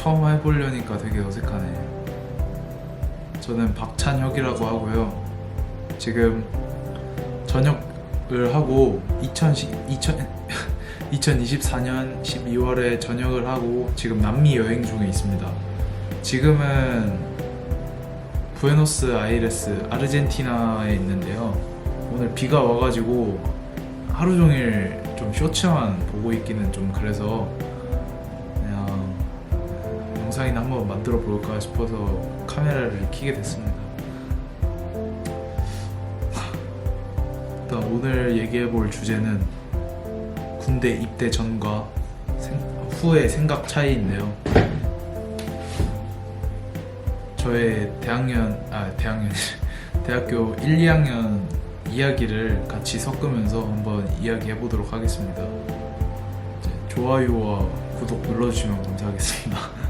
처음 해보려니까 되게 어색하네. 저는 박찬혁이라고 하고요. 지금 전역을 하고 2010, 2000, 2024년 12월에 전역을 하고 지금 남미 여행 중에 있습니다. 지금은 부에노스 아이레스 아르헨티나에 있는데요. 오늘 비가 와가지고 하루 종일 좀 쇼츠만 보고 있기는 좀 그래서 영상이나 한번 만들어 볼까 싶어서 카메라를 켜게 됐습니다. 일단 오늘 얘기해 볼 주제는 군대 입대 전과 생- 후의 생각 차이인데요. 저의 대학년 아 대학년 대학교 1, 2학년 이야기를 같이 섞으면서 한번 이야기해 보도록 하겠습니다. 좋아요와 구독 눌러주시면 감사하겠습니다.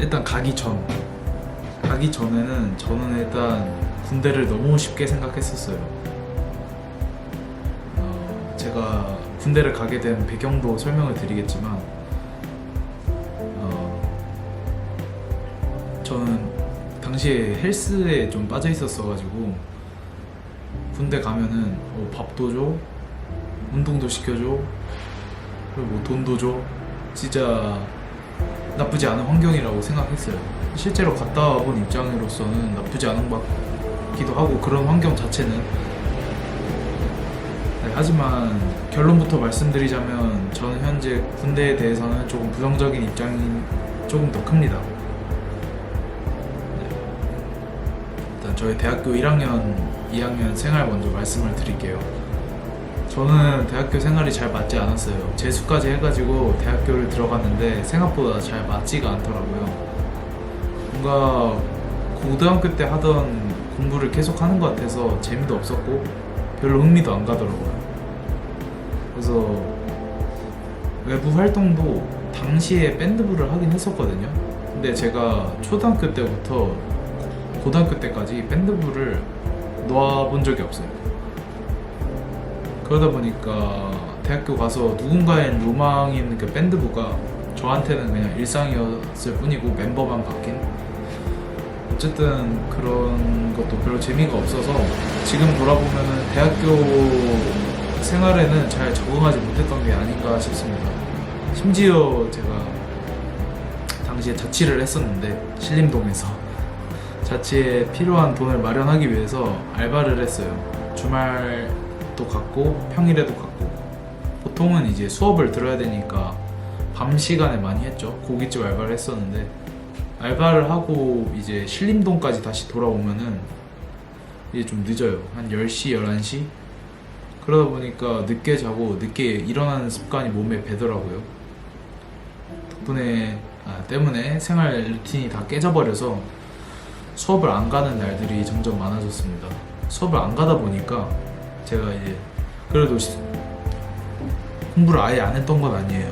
일단 가기 전 가기 전에는 저는 일단 군대를 너무 쉽게 생각했었어요. 어, 제가 군대를 가게 된 배경도 설명을 드리겠지만 어, 저는 당시에 헬스에 좀 빠져 있었어가지고 군대 가면은 어, 밥도 줘, 운동도 시켜줘, 그리고 뭐 돈도 줘, 진짜 나쁘지 않은 환경이라고 생각했어요. 실제로 갔다 와본 입장으로서는 나쁘지 않은 것 같기도 하고 그런 환경 자체는 네, 하지만 결론부터 말씀드리자면 저는 현재 군대에 대해서는 조금 부정적인 입장이 조금 더 큽니다. 네. 일단 저희 대학교 1학년, 2학년 생활 먼저 말씀을 드릴게요. 저는 대학교 생활이 잘 맞지 않았어요. 재수까지 해가지고 대학교를 들어갔는데 생각보다 잘 맞지가 않더라고요. 뭔가 고등학교 때 하던 공부를 계속 하는 것 같아서 재미도 없었고 별로 흥미도 안 가더라고요. 그래서 외부 활동도 당시에 밴드부를 하긴 했었거든요. 근데 제가 초등학교 때부터 고등학교 때까지 밴드부를 놓아본 적이 없어요. 그러다 보니까 대학교 가서 누군가의 로망이 있는 그 밴드부가 저한테는 그냥 일상이었을 뿐이고 멤버만 바뀐 어쨌든 그런 것도 별로 재미가 없어서 지금 돌아보면은 대학교 생활에는 잘 적응하지 못했던 게 아닌가 싶습니다. 심지어 제가 당시에 자취를 했었는데 신림동에서 자취에 필요한 돈을 마련하기 위해서 알바를 했어요. 주말 도 갔고 평일에도 갔고 보통은 이제 수업을 들어야 되니까 밤 시간에 많이 했죠. 고깃집 알바를 했었는데 알바를 하고 이제 신림동까지 다시 돌아오면은 이제 좀 늦어요. 한 10시, 11시? 그러다 보니까 늦게 자고 늦게 일어나는 습관이 몸에 배더라고요. 덕분에, 아, 때문에 생활 루틴이 다 깨져버려서 수업을 안 가는 날들이 점점 많아졌습니다. 수업을 안 가다 보니까 제가 이제 그래도 시- 공부를 아예 안 했던 건 아니에요.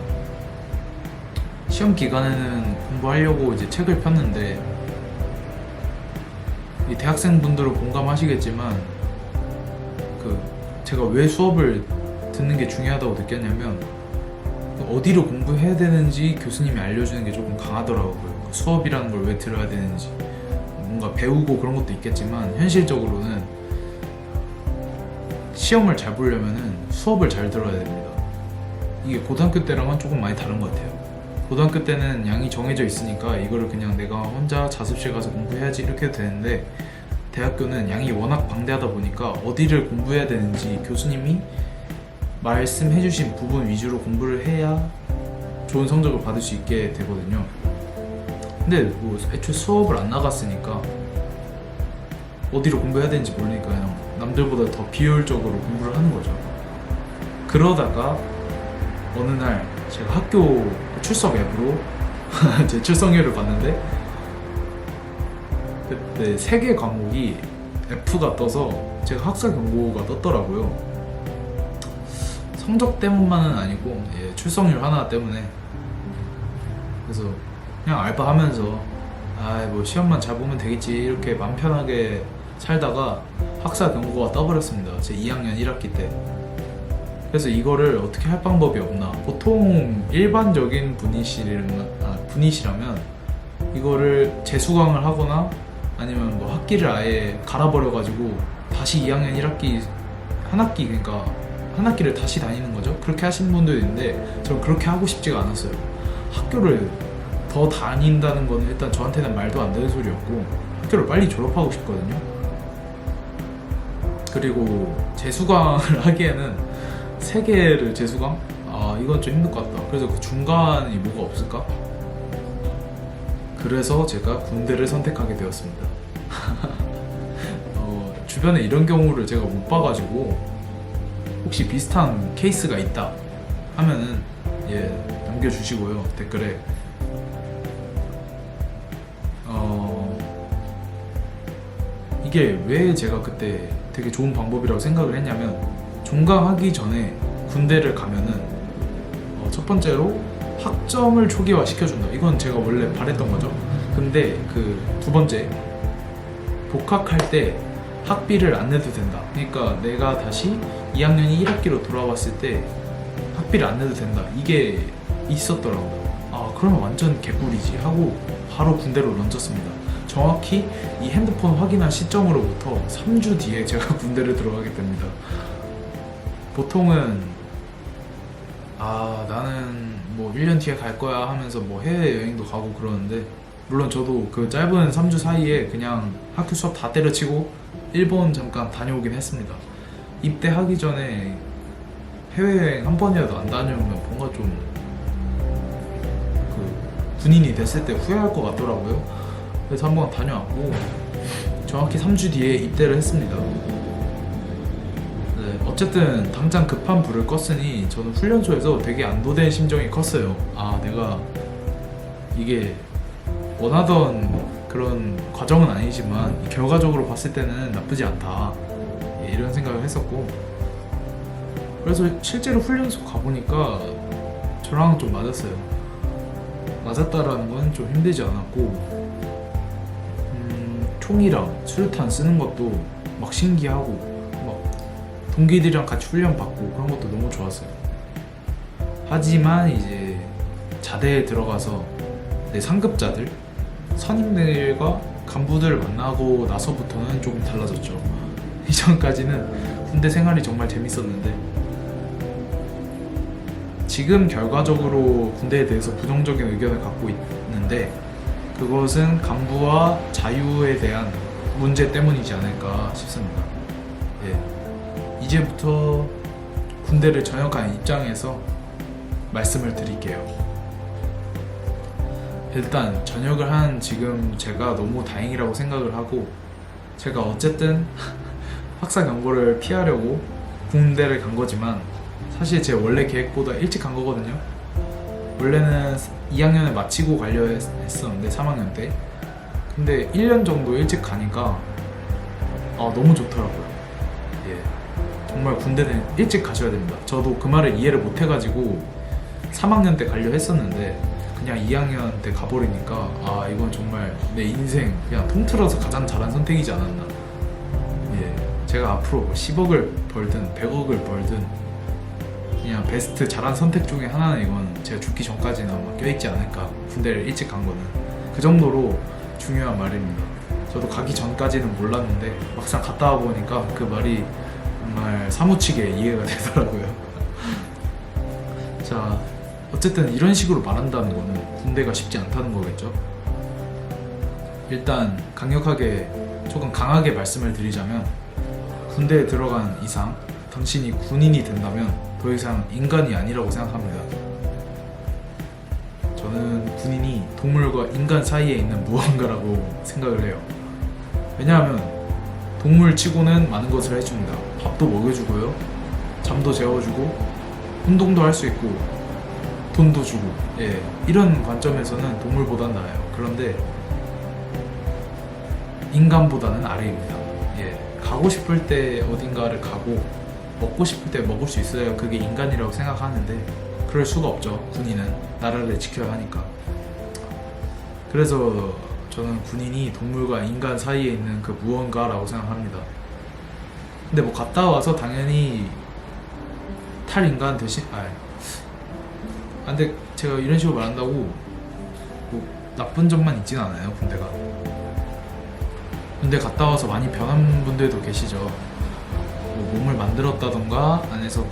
시험 기간에는 공부하려고 이제 책을 폈는데 이 대학생분들은 공감하시겠지만 그 제가 왜 수업을 듣는 게 중요하다고 느꼈냐면 그 어디로 공부해야 되는지 교수님이 알려주는 게 조금 강하더라고요. 그 수업이라는 걸 왜 들어야 되는지 뭔가 배우고 그런 것도 있겠지만 현실적으로는 시험을 잘 보려면은 수업을 잘 들어야 됩니다. 이게 고등학교 때랑은 조금 많이 다른 것 같아요. 고등학교 때는 양이 정해져 있으니까 이거를 그냥 내가 혼자 자습실 가서 공부해야지 이렇게 되는데 대학교는 양이 워낙 방대하다 보니까 어디를 공부해야 되는지 교수님이 말씀해주신 부분 위주로 공부를 해야 좋은 성적을 받을 수 있게 되거든요. 근데 뭐 애초에 수업을 안 나갔으니까 어디로 공부해야 되는지 모르니까 그냥 남들보다 더 비효율적으로 공부를 하는 거죠. 그러다가 어느 날 제가 학교 출석 앱으로 제 출석률을 봤는데 그때 세 개 과목이 F가 떠서 제가 학사 경고가 떴더라고요. 성적 때문만은 아니고 예, 출석률 하나 때문에 그래서 그냥 알바하면서 아뭐 시험만 잘 보면 되겠지 이렇게 맘 편하게 살다가 학사 경고가 떠버렸습니다. 제 2학년 1학기 때 그래서 이거를 어떻게 할 방법이 없나? 보통 일반적인 분이시라면, 아, 분이시라면 이거를 재수강을 하거나 아니면 뭐 학기를 아예 갈아버려가지고 다시 2학년 1학기 한 학기 그러니까 한 학기를 다시 다니는 거죠. 그렇게 하시는 분도 있는데 저는 그렇게 하고 싶지가 않았어요. 학교를 더 다닌다는 거는 일단 저한테는 말도 안 되는 소리였고 학교를 빨리 졸업하고 싶거든요. 그리고 재수강을 하기에는 세 개를 재수강? 아 이건 좀 힘들 것 같다. 그래서 그 중간이 뭐가 없을까? 그래서 제가 군대를 선택하게 되었습니다. 어, 주변에 이런 경우를 제가 못 봐가지고 혹시 비슷한 케이스가 있다 하면은 예 남겨주시고요 댓글에 어 이게 왜 제가 그때 되게 좋은 방법이라고 생각을 했냐면 종강하기 전에 군대를 가면은 어, 첫 번째로 학점을 초기화 시켜준다. 이건 제가 원래 바랬던 거죠. 근데 그 두 번째 복학할 때 학비를 안 내도 된다. 그러니까 내가 다시 2학년이 1학기로 돌아왔을 때 학비를 안 내도 된다. 이게 있었더라고요. 아 그러면 완전 개꿀이지 하고 바로 군대로 런쳤습니다. 정확히 이 핸드폰 확인한 시점으로부터 3주 뒤에 제가 군대를 들어가게 됩니다. 보통은 아 나는 뭐 1년 뒤에 갈 거야 하면서 뭐 해외여행도 가고 그러는데 물론 저도 그 짧은 3주 사이에 그냥 학교 수업 다 때려치고 일본 잠깐 다녀오긴 했습니다 입대하기 전에 해외여행 한 번이라도 안 다녀오면 뭔가 좀그 군인이 됐을 때 후회할 것 같더라고요 그래서 한 번 다녀왔고 정확히 3주 뒤에 입대를 했습니다 네, 어쨌든 당장 급한 불을 껐으니 저는 훈련소에서 되게 안도된 심정이 컸어요. 아, 내가 이게 원하던 그런 과정은 아니지만 결과적으로 봤을 때는 나쁘지 않다. 예, 이런 생각을 했었고 그래서 실제로 훈련소 가보니까 저랑 좀 맞았어요. 맞았다라는 건 좀 힘들지 않았고 음, 총이랑 수류탄 쓰는 것도 막 신기하고 막 동기들이랑 같이 훈련 받고 그런 것도 너무 좋았어요. 하지만 이제 자대에 들어가서 내 상급자들, 선임들과 간부들을 만나고 나서부터는 조금 달라졌죠. 이전까지는 군대 생활이 정말 재밌었는데 지금 결과적으로 군대에 대해서 부정적인 의견을 갖고 있는데 그것은 간부와 자유에 대한 문제 때문이지 않을까 싶습니다. 예. 이제부터 군대를 전역한 입장에서 말씀을 드릴게요. 일단 전역을 한 지금 제가 너무 다행이라고 생각을 하고 제가 어쨌든 학사 경고를 피하려고 군대를 간 거지만 사실 제 원래 계획보다 일찍 간 거거든요. 원래는 2학년을 마치고 가려 했- 했었는데 3학년 때 근데 1년 정도 일찍 가니까 아 너무 좋더라고요. 예. 정말 군대는 일찍 가셔야 됩니다. 저도 그 말을 이해를 못 해가지고 3학년 때 가려 했었는데 그냥 2학년 때 가버리니까 아 이건 정말 내 인생 그냥 통틀어서 가장 잘한 선택이지 않았나. 예. 제가 앞으로 10억을 벌든 100억을 벌든 그냥 베스트 잘한 선택 중에 하나는 이건 제가 죽기 전까지는 아마 껴있지 않을까. 군대를 일찍 간 거는 그 정도로 중요한 말입니다. 저도 가기 전까지는 몰랐는데 막상 갔다 와 보니까 그 말이 정말 사무치게 이해가 되더라고요. 자, 어쨌든 이런 식으로 말한다는 거는 군대가 쉽지 않다는 거겠죠. 일단 강력하게 조금 강하게 말씀을 드리자면 군대에 들어간 이상 당신이 군인이 된다면 더 이상 인간이 아니라고 생각합니다. 저는 군인이 동물과 인간 사이에 있는 무언가라고 생각을 해요. 왜냐하면 동물 치고는 많은 것을 해줍니다. 밥도 먹여주고요. 잠도 재워주고, 운동도 할 수 있고, 돈도 주고, 예. 이런 관점에서는 동물보단 나아요. 그런데, 인간보다는 아래입니다. 예. 가고 싶을 때 어딘가를 가고, 먹고 싶을 때 먹을 수 있어야 그게 인간이라고 생각하는데, 그럴 수가 없죠. 군인은. 나라를 지켜야 하니까. 그래서 저는 군인이 동물과 인간 사이에 있는 그 무언가라고 생각합니다. 근데 뭐 갔다 와서 당연히 탈인간 대신 아 아, 근데 제가 이런 식으로 말한다고 뭐 나쁜 점만 있진 않아요 군대가 군대 갔다 와서 많이 변한 분들도 계시죠 뭐 몸을 만들었다던가 안에서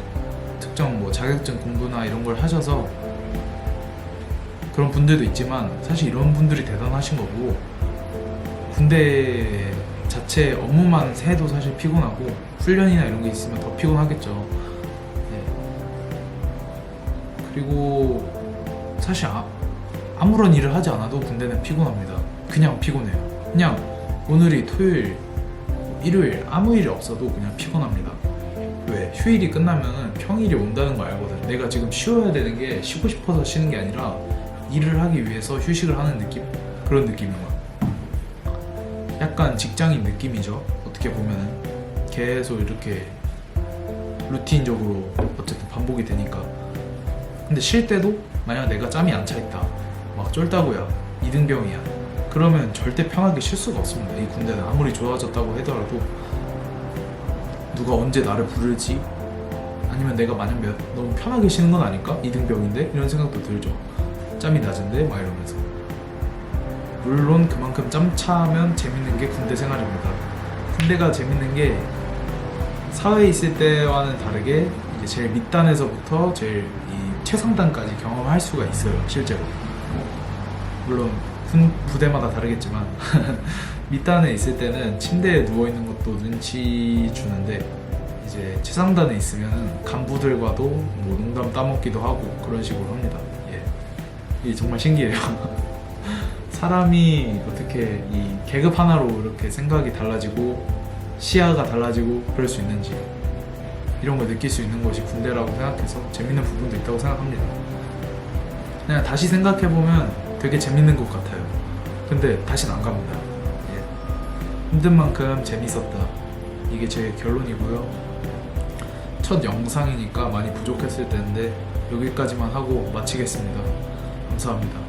특정 뭐 자격증 공부나 이런 걸 하셔서 그런 분들도 있지만 사실 이런 분들이 대단하신 거고 군대 자체 업무만 해도 사실 피곤하고 훈련이나 이런 게 있으면 더 피곤하겠죠. 네. 그리고 사실 아, 아무런 일을 하지 않아도 군대는 피곤합니다. 그냥 피곤해요. 그냥 오늘이 토요일, 일요일 아무 일이 없어도 그냥 피곤합니다. 왜? 휴일이 끝나면 평일이 온다는 거 알거든. 내가 지금 쉬어야 되는 게 쉬고 싶어서 쉬는 게 아니라 일을 하기 위해서 휴식을 하는 느낌? 그런 느낌인 거야. 약간 직장인 느낌이죠. 어떻게 보면은 계속 이렇게 루틴적으로 어쨌든 반복이 되니까. 근데 쉴 때도 만약 내가 짬이 안 차 있다, 막 쫄다구야, 이등병이야. 그러면 절대 편하게 쉴 수가 없습니다. 이 군대는 아무리 좋아졌다고 하더라도 누가 언제 나를 부르지? 아니면 내가 만약 몇- 너무 편하게 쉬는 건 아닐까? 이등병인데 이런 생각도 들죠. 짬이 낮은데 막 이러면서. 물론 그만큼 짬 차면 재밌는 게 군대 생활입니다. 군대가 재밌는 게 사회에 있을 때와는 다르게 이제 제일 밑단에서부터 제일 이 최상단까지 경험할 수가 있어요, 실제로. 물론 군 부대마다 다르겠지만 밑단에 있을 때는 침대에 누워 있는 것도 눈치 주는데 이제 최상단에 있으면 간부들과도 뭐 농담 따먹기도 하고 그런 식으로 합니다. 예, 이게 정말 신기해요. 사람이 어떻게 이 계급 하나로 이렇게 생각이 달라지고 시야가 달라지고 그럴 수 있는지 이런 걸 느낄 수 있는 것이 군대라고 생각해서 재밌는 부분도 있다고 생각합니다. 그냥 다시 생각해 보면 되게 재밌는 것 같아요. 근데 다시는 안 갑니다. 예. 힘든 만큼 재밌었다. 이게 제 결론이고요. 첫 영상이니까 많이 부족했을 텐데 여기까지만 하고 마치겠습니다. 감사합니다.